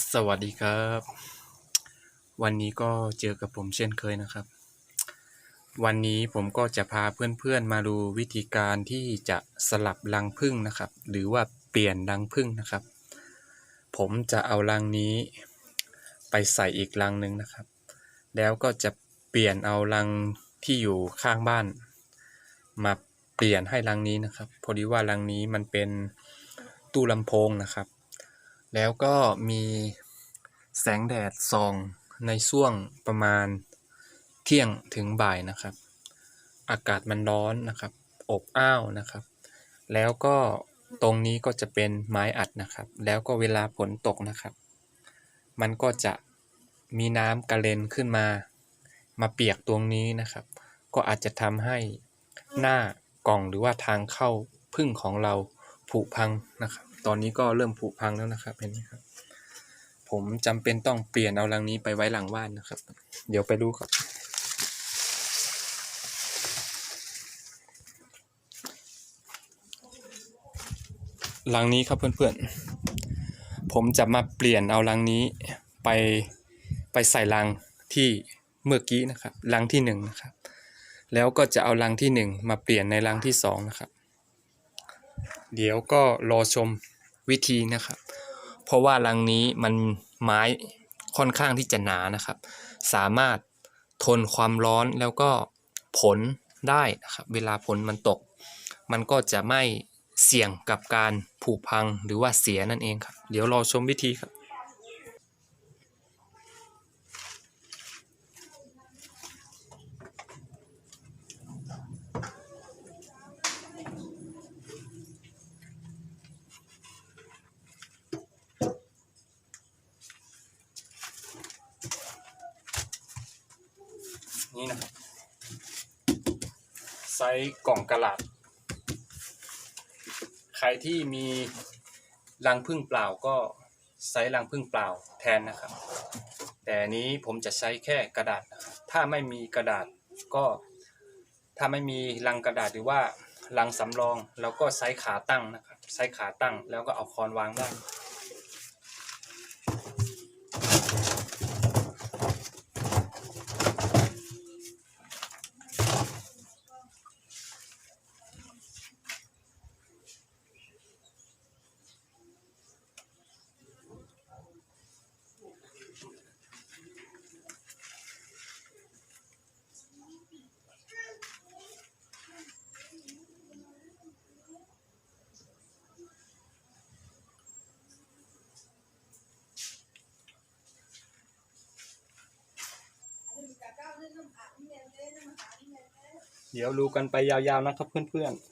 สวัสดีครับ วันนี้ก็เจอกับผมเช่นเคยนะครับ วันนี้ผมก็จะพาเพื่อนๆมาดูวิธีการที่จะสลับรังผึ้งนะครับ หรือว่าเปลี่ยนรังผึ้งนะครับ ผมจะเอารังนี้ไปใส่อีกรังหนึ่งนะครับ แล้วก็จะเปลี่ยนเอารังที่อยู่ข้างบ้าน มาเปลี่ยนให้รังนี้นะครับ พอดีว่ารังนี้มันเป็นตู้ลำโพงนะครับ แล้วก็มีแสงแดดส่องในช่วงประมาณเที่ยงถึงบ่ายนะครับ อากาศมันร้อนนะครับ อบอ้าวนะครับ แล้วก็ตรงนี้ก็จะเป็นไม้อัดนะครับ แล้วก็เวลาฝนตกนะครับ มันก็จะมีน้ำกระเด็นขึ้นมา มาเปียกตรงนี้นะครับ ก็อาจจะทำให้หน้ากล่องหรือว่าทางเข้าพึ่งของเราผุพังนะครับ ตอนนี้ก็เริ่มผุพังแล้วนะครับเห็นไหมครับ ผมจำเป็นต้องเปลี่ยนเอารังนี้ไปไว้หลังบ้านนะครับ เดี๋ยวไปดูครับรังนี้ครับเพื่อนๆ ผมจะมาเปลี่ยนเอารังนี้ไปไปใส่รังที่เมื่อกี้นะครับรังที่หนึ่งนะครับ แล้วก็จะเอารังที่หนึ่งมาเปลี่ยนในรังที่สองนะครับ เดี๋ยวก็รอชม วิธีนะครับ เพราะว่ารังนี้มันไม้ค่อนข้างที่จะหนานะครับ สามารถทนความร้อนแล้วก็ผลได้นะครับ เวลาผลมันตก มันก็จะไม่เสี่ยงกับการผุพังหรือว่าเสียนั่นเองครับ เดี๋ยวรอชมวิธีครับ นี่นะครับไซส์กล่องกระดาษใครที่มีรังพึ่งเปล่าก็ไซส์รังพึ่งเปล่าแทนนะครับ แต่นี้ผมจะใช้แค่กระดาษ ถ้าไม่มีกระดาษก็ถ้าไม่มีรังกระดาษหรือว่ารังสำรองเราก็ไซส์ขาตั้งนะครับไซส์ขาตั้งแล้วก็เอาคอนวางได้ เดี๋ยวดูกันไปยาวๆนะครับเพื่อนๆ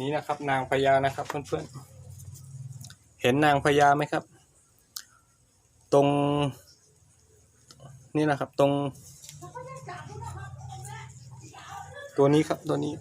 นี่นะครับ นางพญานะครับเพื่อนๆเห็นนางพญาไหมครับ ตรงนี่นะครับตรง ตัวนี้ครับตัวนี้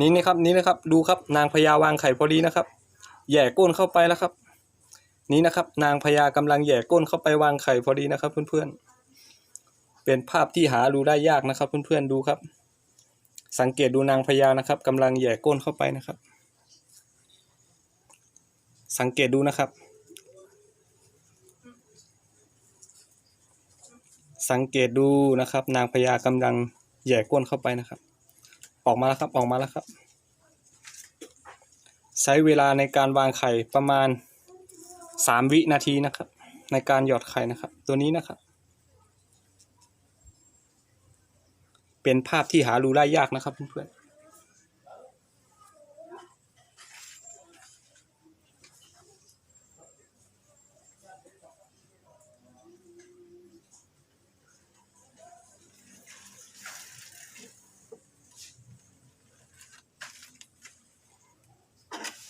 นี่นะครับนี่นะครับ ดูครับ นางพญาวางไข่พอดีนะครับแย่ก้นเข้าไปแล้วครับ นี่นะครับ นางพญากำลังแย่ก้นเข้าไปวางไข่พอดีนะครับ เพื่อนๆ เป็นภาพที่หาดูได้ยากนะครับ เพื่อนๆดูครับ สังเกตดูนางพญานะครับกำลังแย่ก้นเข้าไปนะครับ สังเกตดูนะครับ สังเกตดูนะครับ นางพญากำลังแย่ก้นเข้าไปนะครับ ออกมาแล้วครับออกมาแล้วครับ ใช้เวลาในการวางไข่ประมาณสามวินาทีนะครับ ในการหยอดไข่นะครับ ตัวนี้นะครับ เป็นภาพที่หาดูได้ยากนะครับเพื่อนๆ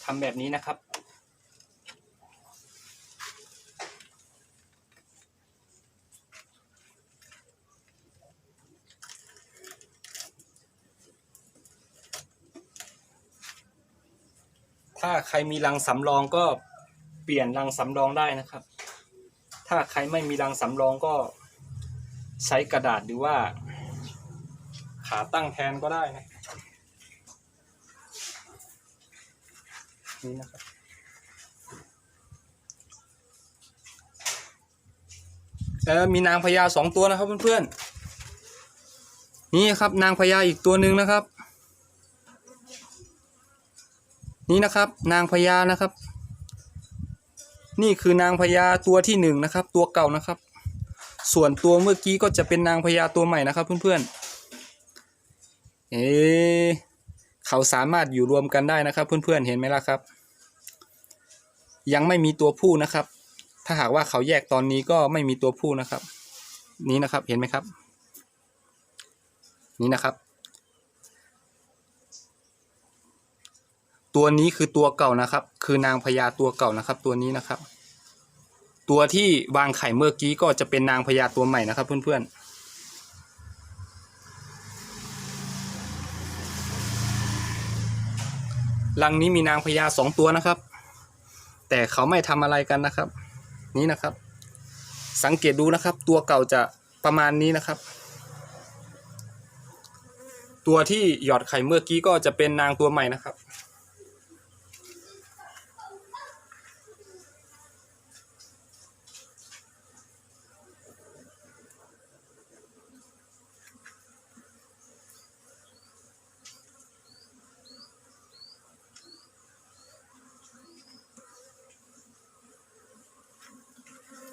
ทำแบบนี้นะครับ ถ้าใครมีรังสำรองก็เปลี่ยนรังสำรองได้นะครับ ถ้าใครไม่มีรังสำรองก็ใช้กระดาษหรือว่า ขาตั้งแทนก็ได้นะนี่นะครับเออมีนางพญาสองตัวนะครับเพื่อนๆนี่ครับนางพญาอีกตัวหนึ่งนะครับ นี่นะครับ นางพญานะครับ นี่คือนางพญาตัวที่หนึ่งนะครับ ตัวเก่านะครับ ส่วนตัวเมื่อกี้ก็จะเป็นนางพญาตัวใหม่นะครับ เพื่อนๆ เอ๊เขาสามารถอยู่รวมกันได้นะครับ เพื่อนๆ เห็นไหมล่ะครับ ยังไม่มีตัวผู้นะครับ ถ้าหากว่าเขาแยกตอนนี้ก็ไม่มีตัวผู้นะครับ นี้นะครับเห็นไหมครับ นี่นะครับ ตัวนี้คือตัวเก่านะครับ คือนางพญาตัวเก่านะครับ ตัวนี้นะครับ ตัวที่วางไข่เมื่อกี้ก็จะเป็นนางพญาตัวใหม่นะครับ เพื่อนๆรังนี้มีนางพญาสองตัวนะครับ แต่เขาไม่ทำอะไรกันนะครับ นี่นะครับ สังเกตดูนะครับ ตัวเก่าจะประมาณนี้นะครับ ตัวที่หยอดไข่เมื่อกี้ก็จะเป็นนางตัวใหม่นะครับ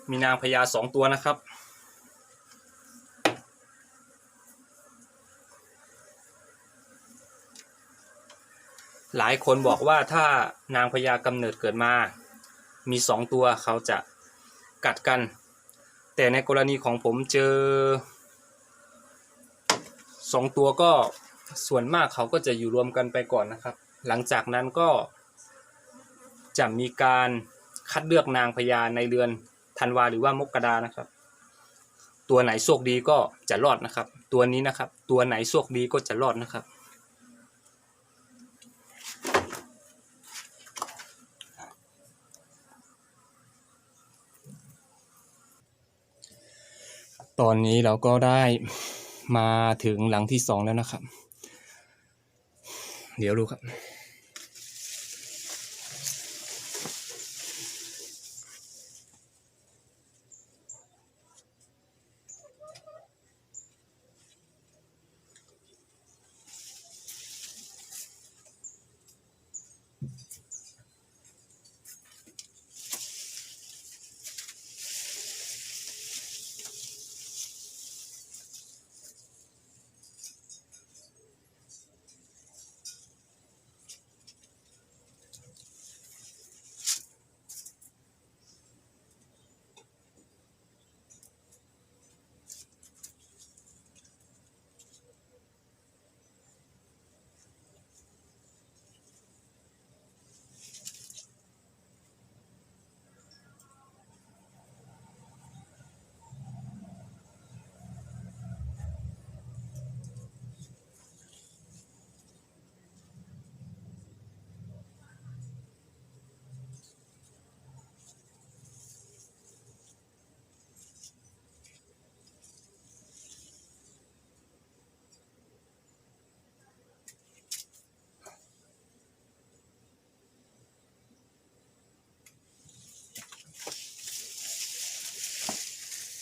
มีนางพญาสองตัวนะครับ หลายคนบอกว่าถ้านางพญากำเนิดเกิดมา มีสองตัวเขาจะกัดกัน แต่ในกรณีของผมเจอสองตัวก็ส่วนมากเขาก็จะอยู่รวมกันไปก่อนนะครับ หลังจากนั้นก็จะมีการคัดเลือกนางพญาในเดือน ธันวาหรือว่ามกรานะครับ ตัวไหนโชคดีก็จะรอดนะครับ ตัวนี้นะครับ ตัวไหนโชคดีก็จะรอดนะครับ ตอนนี้เราก็ได้มาถึงหลังที่สองแล้วนะครับ เดี๋ยวดูครับ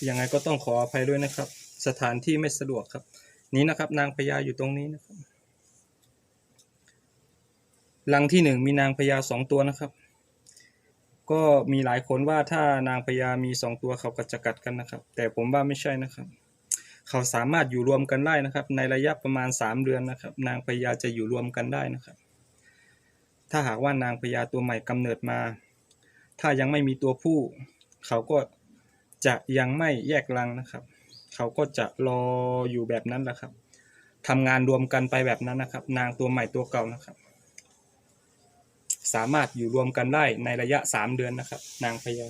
ยังไงก็ต้องขออภัยด้วยนะครับ สถานที่ไม่สะดวกครับ นี้นะครับ นางพญาอยู่ตรงนี้นะครับรังที่หนึ่งมีนางพญาสองตัวนะครับ ก็มีหลายคนว่าถ้านางพญามีสองตัวเขาก็จะกัดกันนะครับ แต่ผมว่าไม่ใช่นะครับ เขาสามารถอยู่รวมกันได้นะครับ ในระยะประมาณสามเดือนนะครับ นางพญาจะอยู่รวมกันได้นะครับ ถ้าหากว่านางพญาตัวใหม่กำเนิดมา ถ้ายังไม่มีตัวผู้ เขาก็ จะยังไม่แยกรังนะครับ เขาก็จะรออยู่แบบนั้นแหละครับทำงานรวมกันไปแบบนั้นนะครับ นางตัวใหม่ตัวเก่านะครับ สามารถอยู่รวมกันได้ในระยะสามเดือนนะครับ นางพญา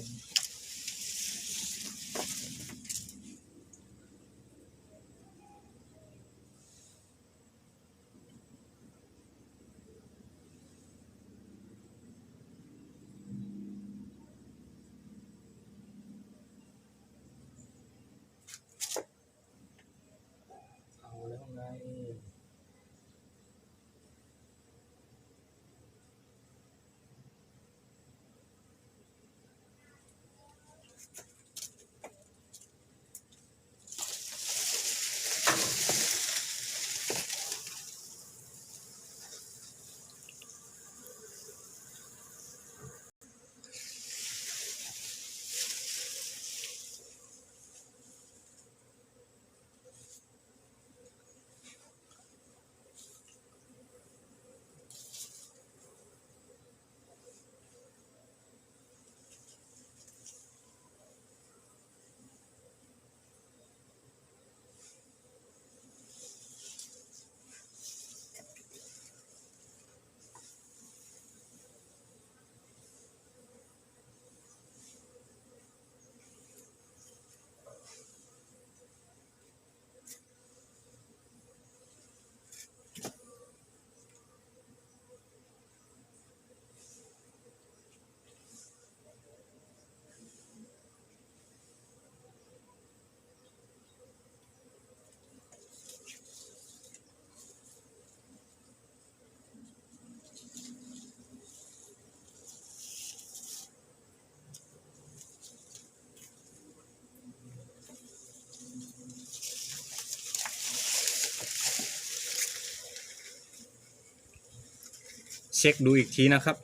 ช็คดูอีกทีนะครับ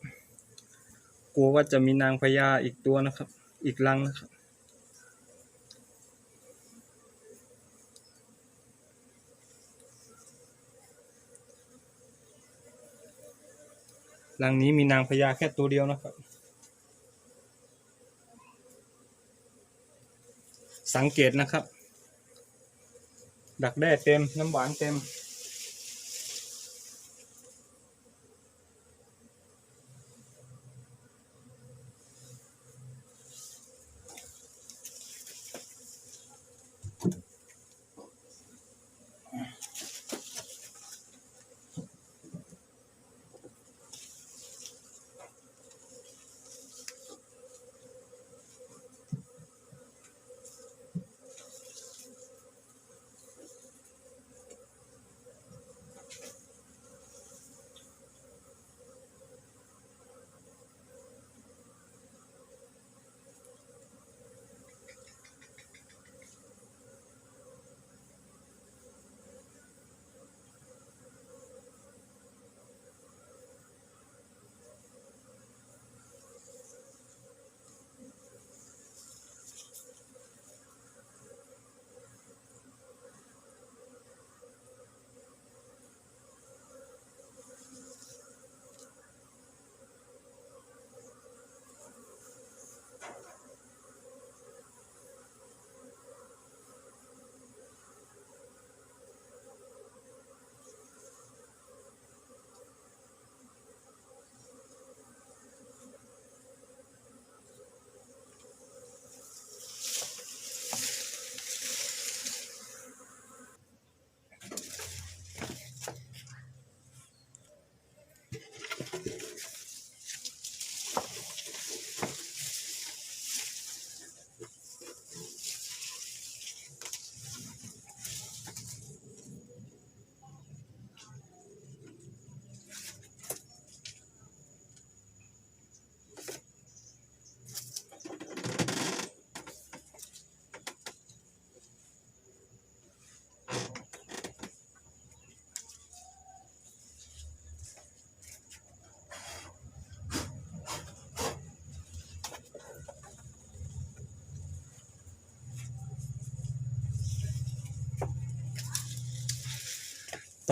กลัวว่าจะมีนางพญาอีกตัวนะครับ อีกรังนะครับรังนี้มีนางพญาแค่ตัวเดียวนะครับ สังเกตนะครับ ดักแด้เต็มน้ำหวานเต็ม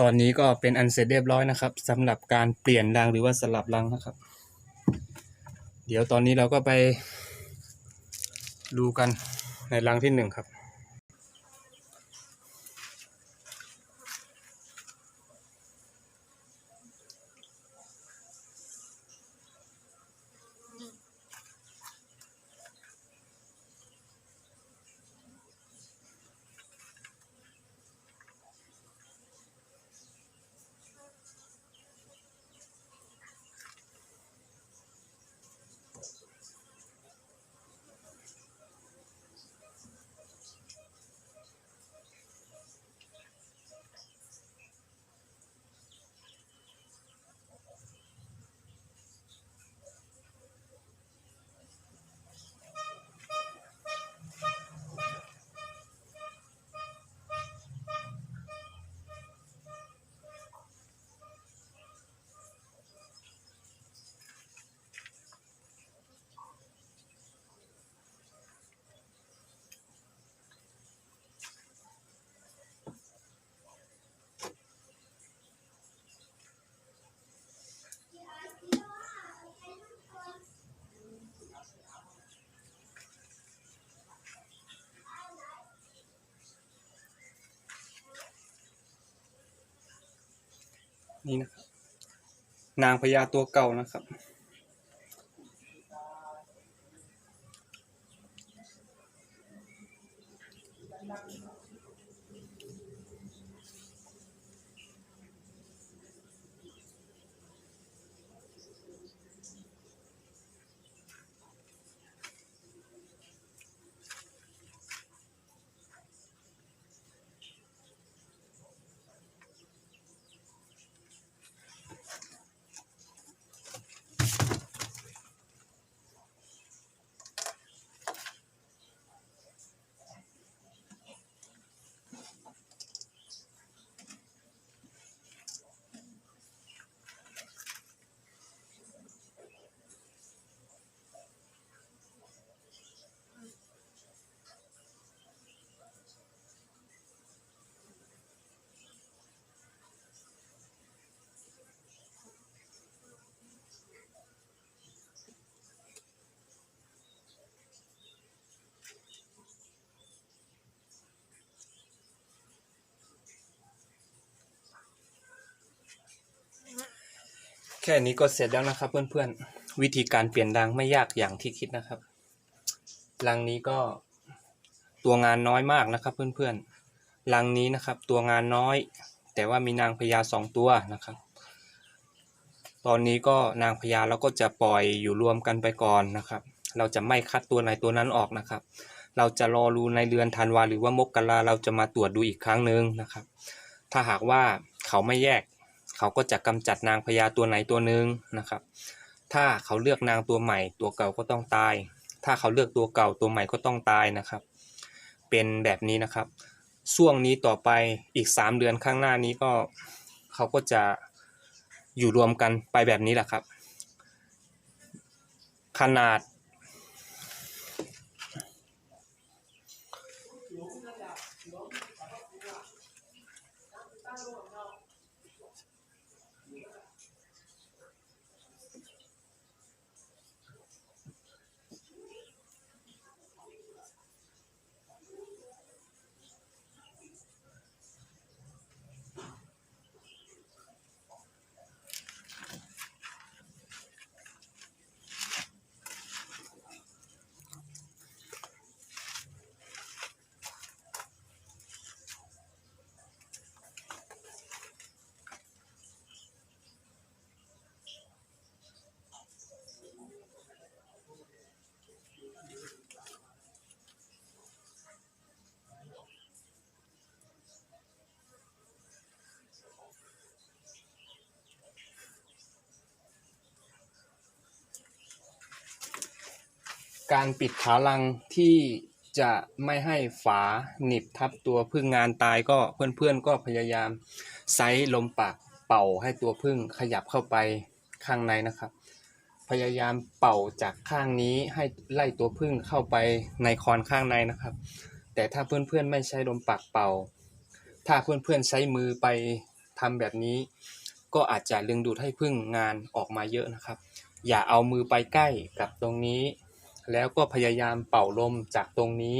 ตอนนี้ก็เป็นอันเสร็จเรียบร้อยนะครับสำหรับการเปลี่ยนรังหรือว่าสลับรังนะครับ เดี๋ยวตอนนี้เราก็ไปดูกันในรังที่หนึ่งครับ นี่นะครับ นางพญาตัวเก่านะครับ แค่นี้ก็เสร็จแล้วนะครับ เพื่อนๆ วิธีการเปลี่ยนรังไม่ยากอย่างที่คิดนะครับ รังนี้ก็ตัวงานน้อยมากนะครับ เพื่อนๆ รังนี้นะครับ ตัวงานน้อย แต่ว่ามีนางพญาสองตัวนะครับ ตอนนี้ก็นางพญาเราก็จะปล่อยอยู่รวมกันไปก่อนนะครับ เราจะไม่คัดตัวไหนตัวนั้นออกนะครับ เราจะรอรูในเดือนธันวาหรือว่ามกราเราจะมาตรวจดูอีกครั้งหนึ่งนะครับ ถ้าหากว่าเขาไม่แยก เขาก็จะกำจัดนางพญาตัวไหนตัวหนึ่งนะครับ ถ้าเขาเลือกนางตัวใหม่ ตัวเก่าก็ต้องตาย ถ้าเขาเลือกตัวเก่าตัวใหม่ก็ต้องตายนะครับ เป็นแบบนี้นะครับช่วงนี้ต่อไปอีกสามเดือนข้างหน้านี้ก็เขาก็จะอยู่รวมกันไปแบบนี้แหละครับ ขนาด การปิดขาลังที่จะไม่ให้ฝาหนีบทับตัวพึ่งงานตายก็เพื่อนๆก็พยายามไซลมปากเป่าให้ตัวพึ่งขยับเข้าไปข้างในนะครับ พยายามเป่าจากข้างนี้ให้ไล่ตัวพึ่งเข้าไปในคอนข้างในนะครับ แต่ถ้าเพื่อนๆไม่ใช้ลมปากเป่า ถ้าเพื่อนๆใช้มือไปทำแบบนี้ ก็อาจจะดึงดูดให้พึ่งงานออกมาเยอะนะครับ อย่าเอามือไปใกล้กับตรงนี้ แล้วก็พยายามเป่าลมจากตรงนี้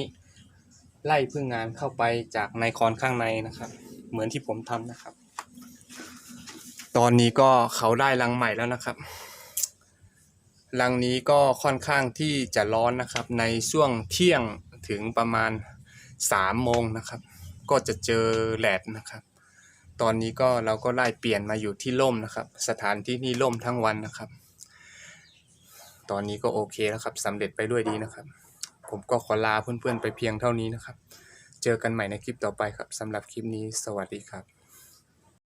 ไล่พึ่งงานเข้าไปจากในคอนข้างในนะครับ เหมือนที่ผมทำนะครับ ตอนนี้ก็เขาได้รังใหม่แล้วนะครับรังนี้ก็ค่อนข้างที่จะร้อนนะครับ ในช่วงเที่ยงถึงประมาณสามโมงนะครับ ก็จะเจอแหลดนะครับ ตอนนี้ก็เราก็ไล่เปลี่ยนมาอยู่ที่ร่มนะครับ สถานที่นี่ร่มทั้งวันนะครับ ตอนนี้ก็โอเคแล้วครับสำเร็จไปด้วยดีนะครับ ผมก็ขอลาเพื่อนๆไปเพียงเท่านี้นะครับ เจอกันใหม่ในคลิปต่อไปครับสำหรับคลิปนี้สวัสดีครับ